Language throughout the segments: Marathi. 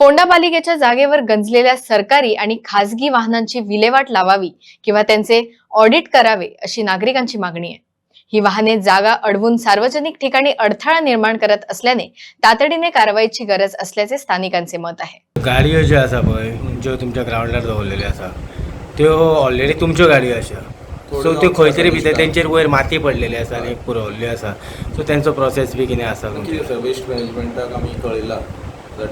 फोंडा पालिकेच्या जागेवर गंजलेल्या सरकारी आणि खासगी वाहनांची विल्हेवाट लावावी किंवा त्यांचे ऑडिट करावे अशी नागरिकांची मागणी आहे. ही वाहने जागा अडवून सार्वजनिक ठिकाणी अडथळा निर्माण करत असल्याने तातडीने कारवाईची गरज असल्याचे स्थानिकांचे मत आहे. गाडयो ज्यो आसा पळय ज्यो तुमच्या ग्रावंडार दवरलेल्यो आसा त्यो ऑलरेडी तुमच्यो गाडयो आसा. सो त्यो खंय तरी भितर तेंचेर वयर माती पडलेली आसा आनी पुरवल्ल्यो आसा. सो तेंचो प्रोसेस बी कितें आसा कितें आसा वेस्ट मॅनेजमेंटाक आमी कळयला.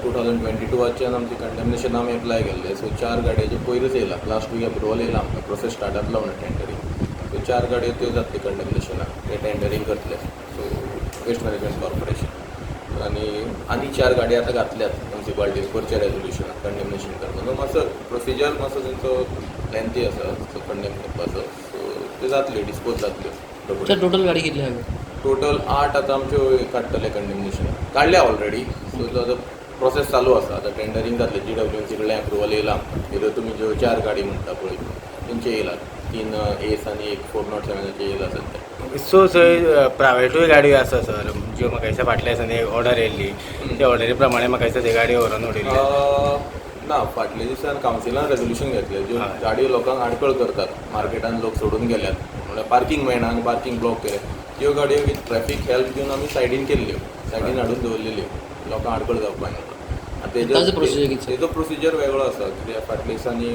टू थावजंड ट्वेंटी टूवाच्यान आमचे कंडेमनेशन आमी एप्लाय केल्ले सो चार गाडयांचे पयरूच येयला. लास्ट वीक अप्रुवल येयला आमकां प्रोसेस स्टार्ट जातलो म्हणून टेंडरींग सो चार गाडयो त्यो जातले कंडेमनेशनाक ते टेंडरींग करतले. सो वेस्ट मॅनेजमेंट कॉर्पोरेशन आनी आनी चार गाडी आतां घातल्यात. म्युन्सिपाल्टीज करचे रेजोल्युशनाक कंडेमनेशन करता सो मातसो प्रोसिजर मातसो तेंचो लेंथी आसा सो कंडेम करपाचो सो त्यो जातल्यो डिस्पोज जातल्यो टोटल गाडी कितली टोटल आठ आतां आमच्यो काडटले कंडेमनेशन काडल्या ऑलरेडी सो प्रोसेस चालू आसा आतां टेंडरींग जातलें जी डब्ल्यू सी कडल्यान अप्रुवल येयला येयलो तुमी ज्यो चार गाडी म्हणटा पळय तेंचे येयला तीन एस आनी एक फोर नॉट सेवनाचे येयला सध्या सो थंय प्रायवेटूय गाडयो आसा सर ज्यो म्हाका दिसता फाटल्या दिसांनी एक ऑर्डर येयल्ली त्या ऑर्डरी प्रमाणे म्हाका दिसता ते गाडयो व्हरोन उडयल्ली अं, ना फाटल्या दिसान कावन्सिलान रेजोल्युशन घेतलें ज्यो हय. गाडयो लोकांक आडकळ करतात मार्केटान लोक सोडून गेल्यात. म्हळ्यार पार्किंग मेळना आनी पार्किंग ब्लॉक केले त्यो गाडयो विथ ट्रॅफीक हेल्प दिवन आमी सायडीन केल्ल्यो सायडीन हाडून दवरलेल्यो लोकांक आडकळ जावपाक ताचो procedure कितें? तेजो प्रोसिजर वेगळो आसा कित्याक फाटल्या दिसांनी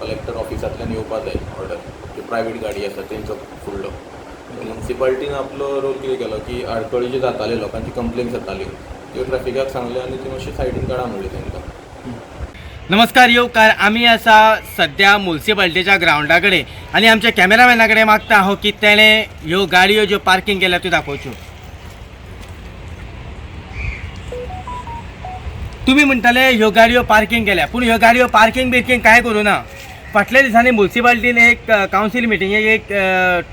कलेक्टर ऑफिसांतल्यान येवपाक जाय ऑर्डर ज्यो प्रायवेट गाडी आसा तेंचो फुडलो म्युन्सिपाल्टीन आपलो रोल कितें केलो की आडकळी ज्यो जाताल्यो लोकांची कंप्लेन्स जाताल्यो त्यो ट्रॅफिकाक सांगल्यो आनी त्यो मातशें सायडीन काडा म्हणलें तेंकां नमस्कार येवकार आमी आसा सध्या म्युन्सिपाल्टीच्या ग्रावंडा कडेन आनी आमच्या कॅमेरामॅना कडेन मागता हांव की तेणें ह्यो गाडयो ज्यो पार्किंग केल्या त्यो दाखोवच्यो तुमी म्हणटाले ह्यो गाडयो पार्किंग केल्या. पूण ह्यो गाडयो पार्किंग बिर्किंग कांय करूं ना? फाटल्या दिसांनी म्युन्सिपाल्टीन एक कावन्सील मिटिंगेक एक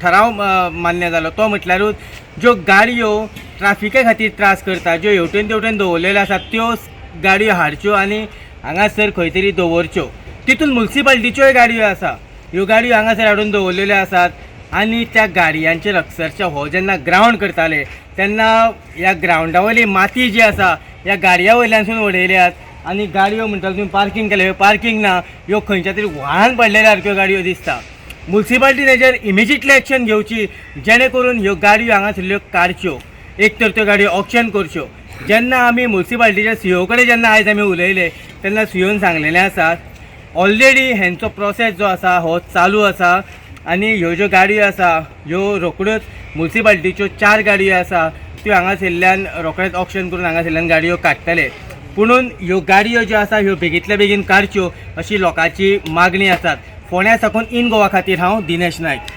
ठराव मान्य जालो तो म्हटल्यारूच ज्यो गाडयो ट्राफिका खातीर त्रास करता ज्यो हेवटेन तेवटेन दवरलेल्यो आसात त्यो गाडयो हाडच्यो आनी हांगासर खंय तरी दवरच्यो. तितून म्युन्सिपाल्टीच्योय गाडयो आसा. ह्यो गाडयो हांगासर हाडून दवरलेल्यो आसात. आनी त्या गाडयांचेर अक्षरशः हो जेन्ना ग्रावंड करताले तेन्ना ह्या ग्रावंडा वयली माती जी आसा ह्या गाडया वयल्यानसून उडयल्यात आनी गाडयो म्हणटात तुमी पार्किंग केल्या पार्किंग ना ह्यो खंयच्या तरी व्हाळान पडलेल्या सारक्यो गाडयो दिसता. म्युन्सिपाल्टीन हेजेर इमिजिएटली एक्शन घेवची जेणे करून ह्यो गाडयो हांगासरल्यो काडच्यो एक तर त्यो गाडयो ऑक्शन करच्यो. जेन्ना आमी मुन्सिपाल्टीच्या सीओ कडेन जेन्ना आयज आमी उलयले तेन्ना सीओन सांगलेलें आसा ऑलरेडी हेंचो प्रोसेस जो आसा हो चालू आसा आनी ह्यो ज्यो गाडयो आसा ह्यो रोखड्योच मुन्सिपाल्टीच्यो चार गाडयो आसा त्यो हांगासरल्यान रोखडेच ऑप्शन करून हांगासरल्यान गाडयो काडटले. पुणून ह्यो गाडयो ज्यो आसा ह्यो बेगींतल्या बेगीन काडच्यो अशी लोकांची मागणी आसात. फोण्या साकून इन गोवा खातीर हांव दिनेश नायक.